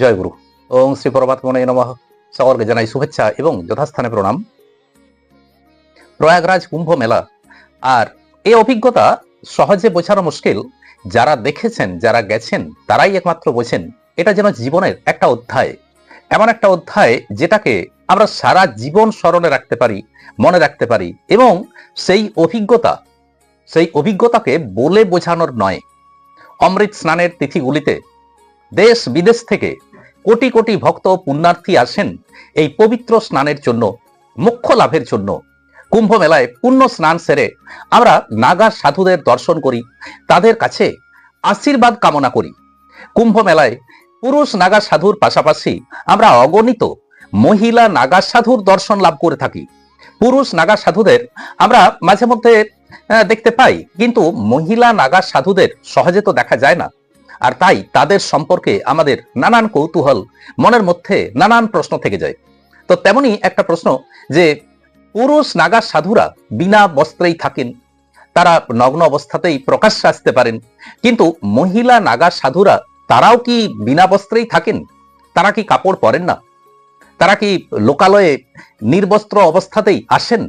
জয় গুরু। ওং শ্রী পরমাত্মনে নমঃ। সকলকে জানাই শুভেচ্ছা এবং যথাস্থানে প্রণাম। প্রয়াগরাজ কুম্ভ মেলা। আর এই অভিজ্ঞতা সহজে বোঝানো মুশকিল। যারা দেখেছেন, যারা গেছেন, তারাই একমাত্র বোঝেন, এটা যেন জীবনের একটা অধ্যায়। এমন একটা অধ্যায় যেটাকে আমরা সারা জীবন স্মরণে রাখতে পারি, মনে রাখতে পারি এবং সেই অভিজ্ঞতা, সেই অভিজ্ঞতাকে বলে বোঝানোর নয়। অমৃত স্নানের তিথিগুলিতে দেশ বিদেশ থেকে কোটি কোটি ভক্ত পুণ্যার্থী আসেন এই পবিত্র স্নানের জন্য, মুখ্য লাভের জন্য। কুম্ভ মেলায় পুণ্য স্নান সেরে আমরা নাগা সাধুদের দর্শন করি, তাদের কাছে আশীর্বাদ কামনা করি। কুম্ভ মেলায় পুরুষ নাগা সাধুর পাশাপাশি আমরা অগণিত মহিলা নাগা সাধুর দর্শন লাভ করে থাকি। পুরুষ নাগা সাধুদের আমরা মাঝে মধ্যে দেখতে পাই, কিন্তু মহিলা নাগা সাধুদের সহজে তো দেখা যায় না। আর তাই তাদের সম্পর্কে আমাদের নানান কৌতূহল মনের মধ্যে নানান প্রশ্ন থেকে যায়। তো তেমনি একটা প্রশ্ন যে, পুরুষ নাগা সাধুরা বিনা বস্ত্রেই থাকেন, তারা নগ্ন অবস্থাতেই প্রকাশ্যে আসতে পারেন, কিন্তু মহিলা নাগা সাধুরা তারাও কি বিনা বস্ত্রেই থাকেন? তারা কি কাপড় পরেন না? তারা কি লোকালয়ে নির্বস্ত্র অবস্থাতেই আসেন?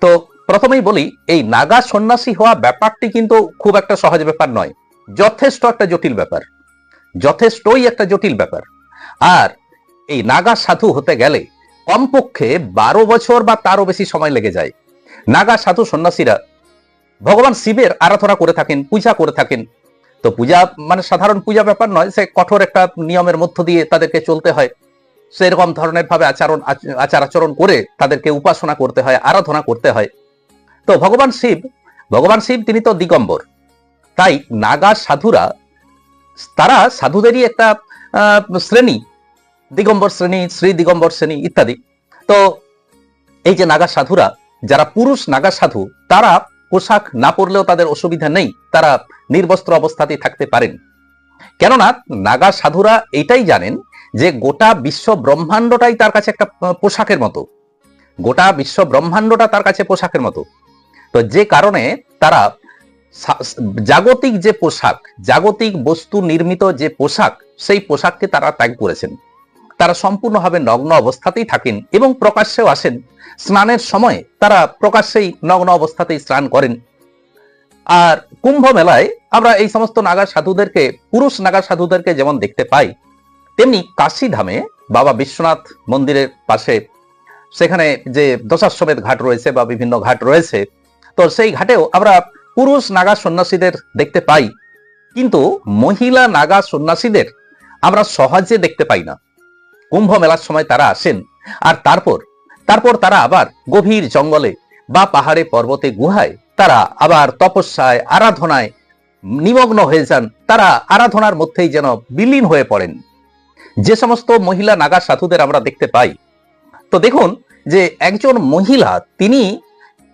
তো প্রথমেই বলি, এই নাগা সন্ন্যাসী হওয়া ব্যাপারটি কিন্তু খুব একটা সহজ ব্যাপার নয়। যথেষ্ট একটা জটিল ব্যাপার। যথেষ্টই একটা জটিল ব্যাপার। আর এই নাগা সাধু হতে গেলে কমপক্ষে বারো বছর বা তারও বেশি সময় লেগে যায়। নাগা সাধু সন্ন্যাসীরা ভগবান শিবের আরাধনা করে থাকেন, পূজা করে থাকেন। তো পূজা মানে সাধারণ পূজা ব্যাপার নয়, সে কঠোর একটা নিয়মের মধ্য দিয়ে তাদেরকে চলতে হয়। সেরকম ধরনের ভাবে আচরণ, আচার আচরণ করে তাদেরকে উপাসনা করতে হয়, আরাধনা করতে হয়। তো ভগবান শিব ভগবান শিব তিনি তো দিগম্বর। তাই নাগা সাধুরা, তারা সাধুদেরই একটা শ্রেণি, দিগম্বর শ্রেণি, শ্রী দিগম্বর শ্রেণি ইত্যাদি। তো এই যে নাগা সাধুরা, যারা পুরুষ নাগা সাধু, তারা পোশাক না পরলেও তাদের অসুবিধা নেই, তারা নির্বস্ত্র অবস্থাতেই থাকতে পারেন। কেননা নাগা সাধুরা এটাই জানেন যে গোটা বিশ্ব ব্রহ্মাণ্ডটাই তার কাছে একটা পোশাকের মতো। গোটা বিশ্ব ব্রহ্মাণ্ডটা তার কাছে পোশাকের মতো। তো যে কারণে তারা জাগতিক যে পোশাক, জাগতিক বস্তু নির্মিত যে পোশাক, সেই পোশাককে তারা ত্যাগ করেছেন। তারা সম্পূর্ণভাবে নগ্ন অবস্থাতেই থাকেন এবং প্রকাশ্যেও আসেন। স্নানের সময় তারা প্রকাশ্যেই নগ্ন অবস্থাতেই স্নান করেন। আর কুম্ভ মেলায় আমরা এই সমস্ত নাগা সাধুদেরকে, পুরুষ নাগা সাধুদেরকে যেমন দেখতে পাই, তেমনি কাশী ধামে বাবা বিশ্বনাথ মন্দিরের পাশে, সেখানে যে দশাশ্বমেধ ঘাট রয়েছে বা বিভিন্ন ঘাট রয়েছে, তো সেই ঘাটেও আমরা পুরুষ নাগা সন্ন্যাসীদের দেখতে পাই, কিন্তু মহিলা নাগা সন্ন্যাসীদের আমরা সহজে দেখতে পাই না। কুম্ভ মেলার সময় তারা আসেন, আর তারপর তারপর তারা আবার গভীর জঙ্গলে বা পাহাড়ে পর্বতে গুহায় তারা আবার তপস্যায়, আরাধনায় নিমগ্ন হয়ে যান। তারা আরাধনার মধ্যেই যেন বিলীন হয়ে পড়েন। যে সমস্ত মহিলা নাগা সাধুদের আমরা দেখতে পাই, তো দেখুন যে একজন মহিলা, তিনি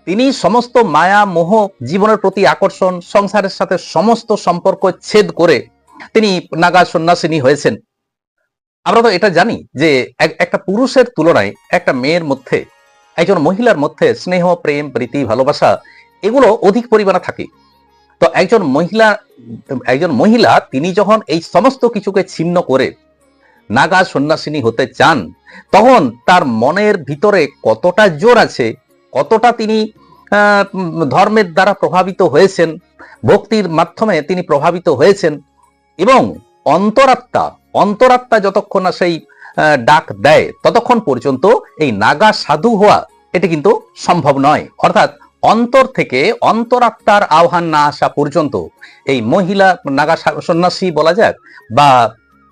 তিনি সমস্ত মায়া, মোহ, জীবনের প্রতি আকর্ষণ, সংসারের সাথে সমস্ত সম্পর্ক ছেদ করে তিনি নাগা সন্ন্যাসিনী হয়েছেন। আমরা তো এটা জানি যে একটা পুরুষের তুলনায় একটা মেয়ের মধ্যে, একজন মহিলার মধ্যে স্নেহ, প্রেম, প্রীতি, ভালোবাসা, এগুলো অধিক পরিমাণে থাকে। তো একজন মহিলা একজন মহিলা তিনি যখন এই সমস্ত কিছুকে ছিন্ন করে নাগা সন্ন্যাসিনী হতে চান, তখন তার মনের ভিতরে কতটা জোর আছে কতটা তিনি ধর্মের দ্বারা প্রভাবিত হয়েছেন, ভক্তির মাধ্যমে তিনি প্রভাবিত হয়েছেন, এবং অন্তরাত্মা অন্তরাত্মা যতক্ষণ না সেই ডাক দেয়, ততক্ষণ পর্যন্ত এই নাগা সাধু হওয়া এটি কিন্তু সম্ভব নয়। অর্থাৎ অন্তর থেকে অন্তরাত্মার আহ্বান না আসা পর্যন্ত এই মহিলা নাগা সন্ন্যাসী বলা যাক বা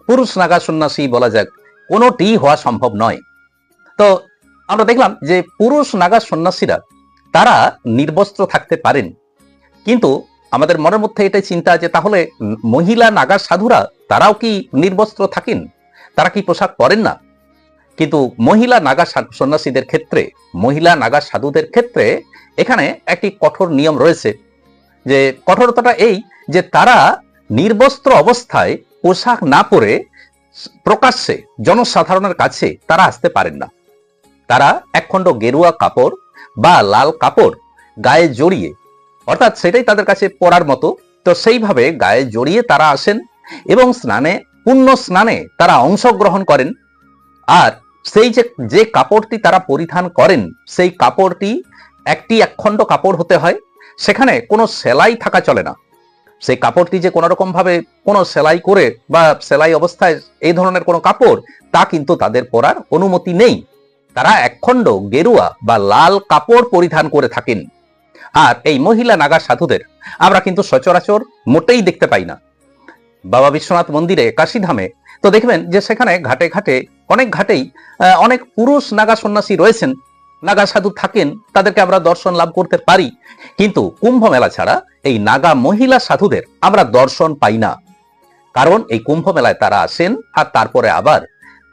পুরুষ নাগা সন্ন্যাসী বলা যাক কোনোটি হওয়া সম্ভব নয়। তো আমরা দেখলাম যে পুরুষ নাগা সন্ন্যাসীরা, তারা নির্বস্ত্র থাকতে পারেন। কিন্তু আমাদের মনের মধ্যে এটাই চিন্তা যে তাহলে মহিলা নাগা সাধুরা, তারাও কি নির্বস্ত্র থাকেন? তারা কি পোশাক পরেন না? কিন্তু মহিলা নাগা সন্ন্যাসীদের ক্ষেত্রে, মহিলা নাগা সাধুদের ক্ষেত্রে এখানে একটি কঠোর নিয়ম রয়েছে। যে কঠোরতাটা এই যে তারা নির্বস্ত্র অবস্থায় পোশাক না পরে প্রকাশ্যে জনসাধারণের কাছে তারা আসতে পারেন না। তারা একখণ্ড গেরুয়া কাপড় বা লাল কাপড় গায়ে জড়িয়ে, অর্থাৎ সেটাই তাদের কাছে পরার মতো। তো সেইভাবে গায়ে জড়িয়ে তারা আসেন এবং স্নানে পুণ্য স্নানে তারা অংশগ্রহণ করেন। আর সেই যে যে কাপড়টি তারা পরিধান করেন, সেই কাপড়টি একটি একখণ্ড কাপড় হতে হয়, সেখানে কোনো সেলাই থাকা চলে না। সেই কাপড়টি যে কোনো রকম ভাবে কোনো সেলাই করে বা সেলাই অবস্থায় এই ধরনের কোনো কাপড়, তা কিন্তু তাদের পরার অনুমতি নেই। তারা একখণ্ড গেরুয়া বা লাল কাপড় পরিধান করে থাকেন। আর এই মহিলা নাগা সাধুদের আমরা কিন্তু সচরাচর মোটেই দেখতে পাই না। বাবা বিশ্বনাথ মন্দিরে কাশীধামে তো দেখবেন যে সেখানে ঘাটে ঘাটে, অনেক ঘাটেই অনেক পুরুষ নাগা সন্ন্যাসী রয়েছেন। নাগা সাধু থাকেন, তাদেরকে আমরা দর্শন লাভ করতে পারি। কিন্তু কুম্ভ মেলা ছাড়া এই নাগা মহিলা সাধুদের আমরা দর্শন পাই না। কারণ এই কুম্ভ মেলায় তারা আসেন আর তারপরে আবার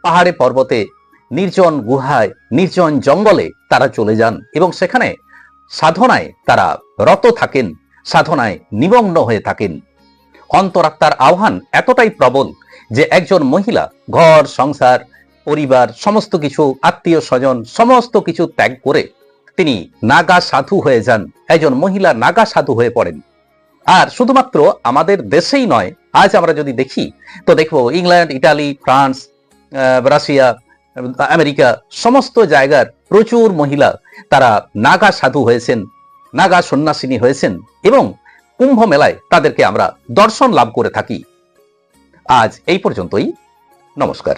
পাহাড়ে পর্বতে নির্জন গুহায়, নির্জন জঙ্গলে তারা চলে যান এবং সেখানে সাধনায় তারা রত থাকেন, সাধনায় নিমগ্ন হয়ে থাকেন। অন্তরাত্মার আহ্বান এতটাই প্রবল যে একজন মহিলা ঘর, সংসার, পরিবার, সমস্ত কিছু, আত্মীয় স্বজন, সমস্ত কিছু ত্যাগ করে তিনি নাগা সাধু হয়ে যান। একজন মহিলা নাগা সাধু হয়ে পড়েন। আর শুধুমাত্র আমাদের দেশেই নয়, আজ আমরা যদি দেখি, তো দেখব England, Italy, France Russia America সমস্ত জায়গার প্রচুর মহিলা তারা নাগা সাধু হয়েছেন, নাগা সন্ন্যাসিনী হয়েছেন এবং কুম্ভ মেলায় তাদেরকে আমরা দর্শন লাভ করে থাকি। আজ এই পর্যন্তই। নমস্কার।